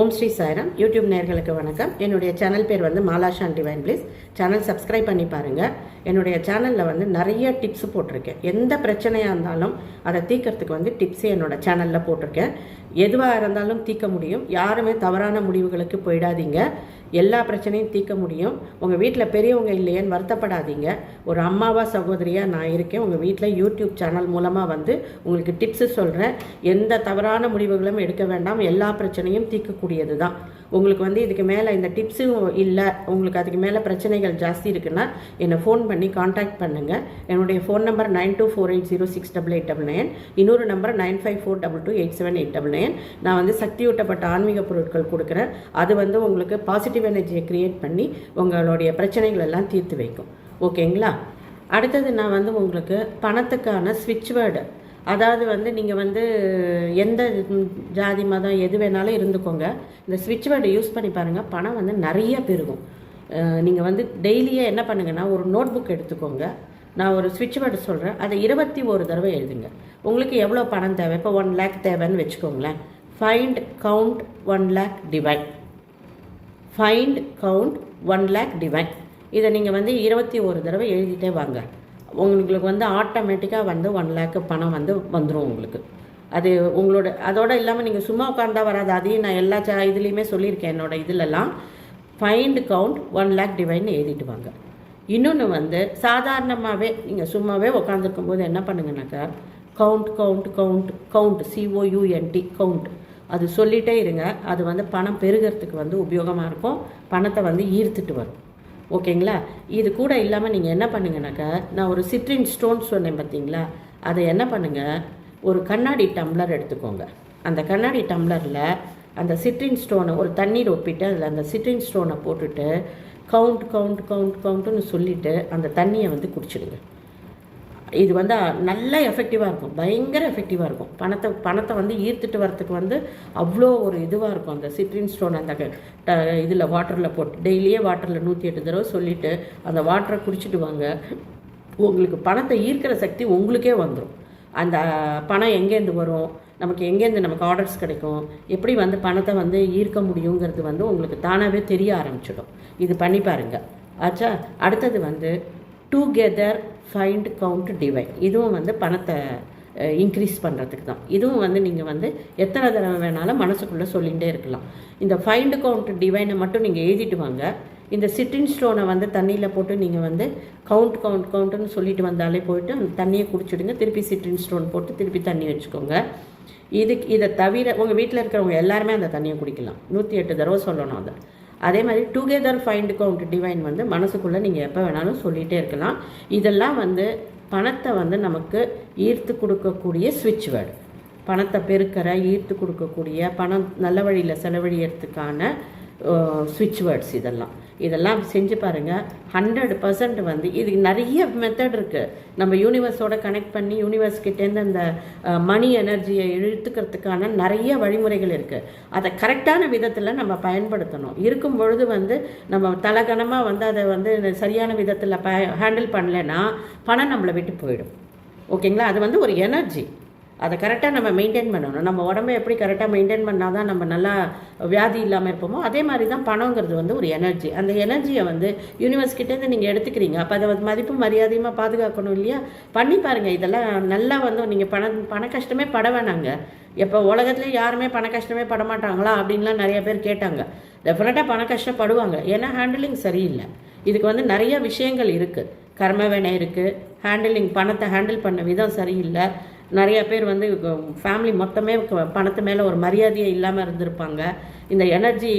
ஓம் Sri Sairam. YouTube நேர்களுக்கு வணக்கம். என்னுடைய சேனல் பேர் வந்து Malashan divine please. Channel subscribe பண்ணி பாருங்கள் என்னுடைய சேனலில் வந்து நிறைய டிப்ஸ் போட்டிருக்கேன். எந்த பிரச்சனையாக இருந்தாலும் அதை தீக்கிறதுக்கு வந்து டிப்ஸே என்னோட சேனலில் போட்டிருக்கேன். எதுவாக இருந்தாலும் தீர்க்க முடியும். யாருமே தவறான முடிவுகளுக்கு போயிடாதீங்க. எல்லா பிரச்சனையும் தீர்க்க முடியும். உங்கள் வீட்டில் பெரியவங்க இல்லையேன்னு வருத்தப்படாதீங்க. ஒரு அம்மாவா சகோதரியாக நான் இருக்கேன். உங்கள் வீட்டில் யூடியூப் சேனல் மூலமாக வந்து உங்களுக்கு டிப்ஸு சொல்கிறேன் எந்த தவறான முடிவுகளும் எடுக்க வேண்டாம். எல்லா பிரச்சனையும் தீர்க்கக்கூடியது தான் உங்களுக்கு வந்து இதுக்கு மேலே இந்த டிப்ஸும் இல்லை உங்களுக்கு அதுக்கு மேலே பிரச்சனைகள் ஜாஸ்தி இருக்குன்னா என்னை ஃபோன் பண்ணி காண்டாக்ட் பண்ணுங்கள் என்னுடைய phone number nine two four eight zero six double eight double nine இன்னொரு number nine five four double two eight seven eight double nine நான் வந்து சக்தியூட்டப்பட்ட ஆன்மீக பொருட்கள் கொடுக்குறேன். அது வந்து உங்களுக்கு பாசிட்டிவ் எனர்ஜியை க்ரியேட் பண்ணி உங்களுடைய பிரச்சனைகள் எல்லாம் தீர்த்து வைக்கும். ஓகேங்களா அடுத்தது நான் வந்து உங்களுக்கு பணத்துக்கான ஸ்விட்ச் வேர்டு அதாவது வந்து நீங்கள் வந்து எந்த ஜாதி மதம் எது வேணாலும் இருந்துக்கோங்க. இந்த ஸ்விட்ச் வேர்டை யூஸ் பண்ணி பாருங்கள் பணம் வந்து நிறைய பெருகும். நீங்கள் வந்து டெய்லியே என்ன பண்ணுங்கன்னா ஒரு நோட் புக் எடுத்துக்கோங்க. நான் ஒரு ஸ்விட்ச் வேர்டு சொல்கிறேன் அதை இருபத்தி ஒரு தடவை எழுதுங்க. உங்களுக்கு எவ்வளோ பணம் தேவை? இப்போ ஒன் லேக் தேவைன்னு வச்சுக்கோங்களேன். Find count one lakh divide find count one lakh divine இதை நீங்கள் வந்து இருபத்தி ஒரு தடவை எழுதிட்டே வாங்க. உங்களுக்கு வந்து ஆட்டோமேட்டிக்காக வந்து ஒன் லேக்கு பணம் வந்து வந்துடும் உங்களுக்கு. அது உங்களோட அதோடு இல்லாமல் நீங்கள் சும்மா உட்காந்தா வராது. அதையும் நான் எல்லா ச இதுலேயுமே சொல்லியிருக்கேன் என்னோட இதிலெல்லாம் find count one lakh divine எழுதிட்டு வாங்க. இன்னொன்று வந்து சாதாரணமாகவே நீங்கள் சும்மாவே உட்காந்துருக்கும் போது என்ன பண்ணுங்கனாக்கா count count count count C O U N T count அது சொல்லிகிட்டே இருங்க. அது வந்து பணம் பெருகிறதுக்கு வந்து உபயோகமாக இருக்கும். பணத்தை வந்து ஈர்த்துட்டு வரும். ஓகேங்களா? இது கூட இல்லாமல் நீங்கள் என்ன பண்ணுங்கனாக்கா நான் ஒரு சிட்ரின் ஸ்டோன் சொன்னேன் பார்த்தீங்களா அதை என்ன பண்ணுங்கள் ஒரு கண்ணாடி டம்ளர் எடுத்துக்கோங்க. அந்த கண்ணாடி டம்ளரில் அந்த சிட்ரின் ஸ்டோனை ஒரு தண்ணீர் ஒப்பிட்டு அதில் அந்த சிட்ரின் ஸ்டோனை போட்டுட்டு கவுண்ட் கவுண்ட் கவுண்ட் கவுண்ட்டுன்னு சொல்லிவிட்டு அந்த தண்ணியை வந்து குடிச்சிடுங்க. இது வந்து நல்ல எஃபெக்டிவாக இருக்கும். பயங்கர எஃபெக்டிவாக இருக்கும். பணத்தை பணத்தை வந்து ஈர்த்துட்டு வரத்துக்கு வந்து அவ்வளோ ஒரு இதுவாக இருக்கும் அந்த சிட்ரின் ஸ்டோன் அந்த இதில் வாட்டரில் போட்டு. டெய்லியே வாட்டரில் நூற்றி எட்டு தடவை சொல்லிவிட்டு அந்த வாட்டரை குடிச்சிட்டு வாங்க. உங்களுக்கு பணத்தை ஈர்க்கிற சக்தி உங்களுக்கே வந்துடும் அந்த பணம் எங்கேருந்து வரும்? நமக்கு எங்கேருந்து நமக்கு ஆர்டர்ஸ் கிடைக்கும்? எப்படி வந்து பணத்தை வந்து ஈர்க்க முடியுங்கிறது வந்து உங்களுக்கு தானாகவே தெரிய ஆரம்பிச்சிடும். இது பண்ணி பாருங்கள் ஆச்சா? அடுத்தது வந்து டூகெதர் ஃபைண்ட் கவுண்ட் டிவைன் இதுவும் வந்து பணத்தை இன்க்ரீஸ் பண்ணுறதுக்கு தான். இதுவும் வந்து நீங்கள் வந்து எத்தனை தடவை வேணாலும் மனசுக்குள்ளே சொல்லிகிட்டே இருக்கலாம். இந்த ஃபைண்ட் கவுண்ட் டிவைனை மட்டும் நீங்கள் எழுதிட்டு வாங்க. இந்த சிட்டின் ஸ்டோனை வந்து தண்ணியில் போட்டு நீங்கள் வந்து கவுண்ட் கவுண்ட் கவுண்ட்டுன்னு சொல்லிட்டு வந்தாலே போயிட்டு அந்த தண்ணியை குடிச்சிடுங்க. திருப்பி சிட்ரின் ஸ்டோன் போட்டு திருப்பி தண்ணி வச்சுக்கோங்க. இதுக்கு இதை தவிர உங்கள் வீட்டில் இருக்கிறவங்க எல்லாருமே அந்த தண்ணியை குடிக்கலாம். நூற்றி எட்டு தடவை சொல்லணும் அதை. அதே மாதிரி டுகெதர் ஃபைண்ட் கவுண்ட் டிவைன் வந்து மனசுக்குள்ளே நீங்கள் எப்போ வேணாலும் சொல்லிகிட்டே இருக்கலாம். இதெல்லாம் வந்து பணத்தை வந்து நமக்கு ஈர்த்து கொடுக்கக்கூடிய ஸ்விட்ச் வேர்டு பணத்தை பெருக்கிற ஈர்த்து கொடுக்கக்கூடிய பணம் நல்ல வழியில் செலவழியறதுக்கான ஸ்விட்ச் வேர்ட்ஸ் இதெல்லாம். இதெல்லாம் செஞ்சு பாருங்கள் ஹண்ட்ரட் பர்சன்ட் வந்து இதுக்கு நிறைய மெத்தட் இருக்குது நம்ம யூனிவர்ஸோட கனெக்ட் பண்ணி யூனிவர்ஸ் கிட்டேருந்து அந்த மணி எனர்ஜியை இழுத்துக்கிறதுக்கான நிறைய வழிமுறைகள் இருக்குது அதை கரெக்டான விதத்தில் நம்ம பயன்படுத்தணும். இருக்கும் பொழுது வந்து நம்ம தலகணமாக வந்து அதை வந்து சரியான விதத்தில் ப ஹேண்டில் பண்ணலைன்னா பணம் நம்மளை விட்டு போயிடும். ஓகேங்களா? அது வந்து ஒரு எனர்ஜி அதை கரெக்டாக நம்ம மெயின்டைன் பண்ணணும். நம்ம உடம்பை எப்படி கரெக்டாக மெயின்டைன் பண்ணால் தான் நம்ம நல்லா வியாதி இல்லாமல் இருப்போமோ அதே மாதிரி தான் பணங்கிறது வந்து ஒரு எனர்ஜி அந்த எனர்ஜியை வந்து யூனிவர்ஸ் கிட்டேருந்து நீங்கள் எடுத்துக்கிறீங்க. அப்போ அதை மதிப்பு மரியாதையுமாக பாதுகாக்கணும் இல்லையா? பண்ணி பாருங்கள் இதெல்லாம் நல்லா வந்து நீங்கள் பணம் பண கஷ்டமே பட வேணாங்க. இப்போ உலகத்துல யாருமே பண கஷ்டமே பட மாட்டாங்களா அப்படின்லாம் நிறைய பேர் கேட்டாங்க. டெஃபினட்டாக பண கஷ்டப்படுவாங்க ஏன்னா ஹேண்டிலிங் சரியில்லை. இதுக்கு வந்து நிறைய விஷயங்கள் இருக்குது கர்ம வேணை இருக்குது ஹேண்டிலிங் பணத்தை ஹேண்டில் பண்ண விதம் சரியில்லை. நிறையா பேர் வந்து ஃபேமிலி மொத்தமே பணத்து மேலே ஒரு மரியாதையே இல்லாமல் இருந்திருப்பாங்க. இந்த எனர்ஜி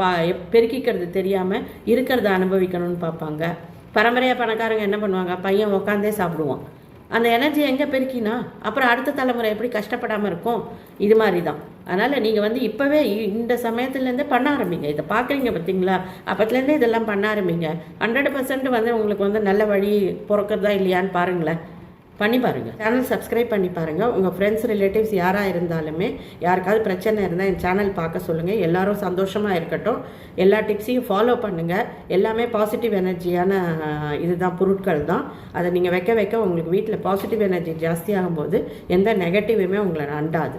பா பெருக்கிக்கிறது தெரியாமல் இருக்கிறத அனுபவிக்கணும்னு பார்ப்பாங்க. பரம்பரையாக பணக்காரங்க என்ன பண்ணுவாங்க? பையன் உக்காந்தே சாப்பிடுவான். அந்த எனர்ஜி எங்கே பெருக்கினா அப்புறம் அடுத்த தலைமுறை எப்படி கஷ்டப்படாமல் இருக்கும்? இது மாதிரி தான் அதனால் நீங்கள் வந்து இப்போவே இந்த சமயத்துலேருந்தே பண்ண ஆரம்பிங்க. இதை பார்க்குறீங்க பார்த்தீங்களா? அப்போத்துலேருந்தே இதெல்லாம் பண்ண ஆரம்பிங்க. ஹண்ட்ரட் பர்சன்ட் வந்து உங்களுக்கு வந்து நல்ல வழி பிறக்கிறதா இல்லையான்னு பாருங்களேன். பண்ணி பாருங்கள் சேனல் சப்ஸ்கிரைப் பண்ணி பாருங்கள் உங்கள் ஃப்ரெண்ட்ஸ் ரிலேட்டிவ்ஸ் யாராக இருந்தாலுமே யாருக்காவது பிரச்சனை இருந்தால் என் சேனல் பார்க்க சொல்லுங்கள் எல்லாரும் சந்தோஷமாக இருக்கட்டும். எல்லா டிப்ஸையும் ஃபாலோ பண்ணுங்கள் எல்லாமே பாசிட்டிவ் எனர்ஜியான இதுதான் பொருட்கள் தான். அதை நீங்கள் வைக்க வைக்க உங்களுக்கு வீட்டில் பாசிட்டிவ் எனர்ஜி ஜாஸ்தியாகும் போது எந்த நெகட்டிவுமே உங்களை அண்டாது.